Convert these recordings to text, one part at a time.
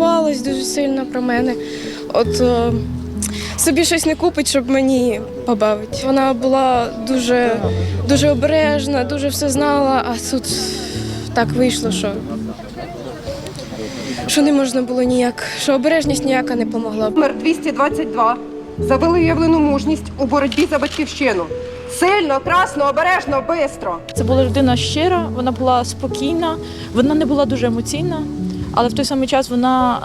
турбувалась дуже сильно про мене. От е, собі щось не купить, щоб мені побавити. Вона була дуже, дуже обережна, дуже все знала, а тут так вийшло, що, що не можна було ніяк, що обережність ніяка не помогла. Номер 222 за виявлену мужність у боротьбі за батьківщину. Сильно, красно, обережно, бистро. Це була людина щира, вона була спокійна, вона не була дуже емоційна, але в той самий час вона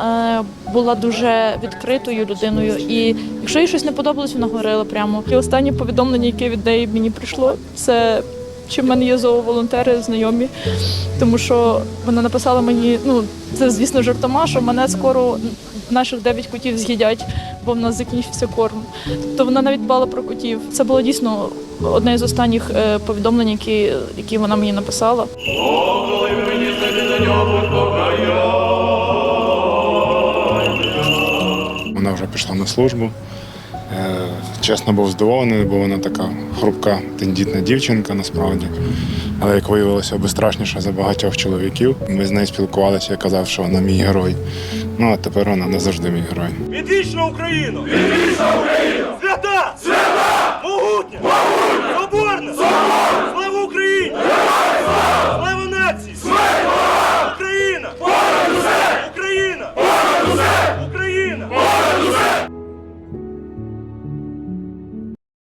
е, була дуже відкритою людиною. І якщо їй щось не подобалось, вона говорила прямо. І останнє повідомлення, яке від неї мені прийшло, це чи в мене є зооволонтери знайомі, тому що вона написала мені, ну це звісно жартома, що мене скоро наших дев'ять котів з'їдять, бо в нас закінчився корм. Тобто вона навіть дбала про котів. Це було дійсно одне з останніх е, повідомлень, які, які вона мені написала. Вона вже пішла на службу. Е, Чесно, був здивований, бо вона така хрупка, тендітна дівчинка насправді. Але як виявилося, безстрашніша за багатьох чоловіків. Ми з нею спілкувалися, я казав, що вона мій герой. Ну а тепер вона не завжди мій герой. Відвічна Україна! Відвічна Україна! Свята! Свята!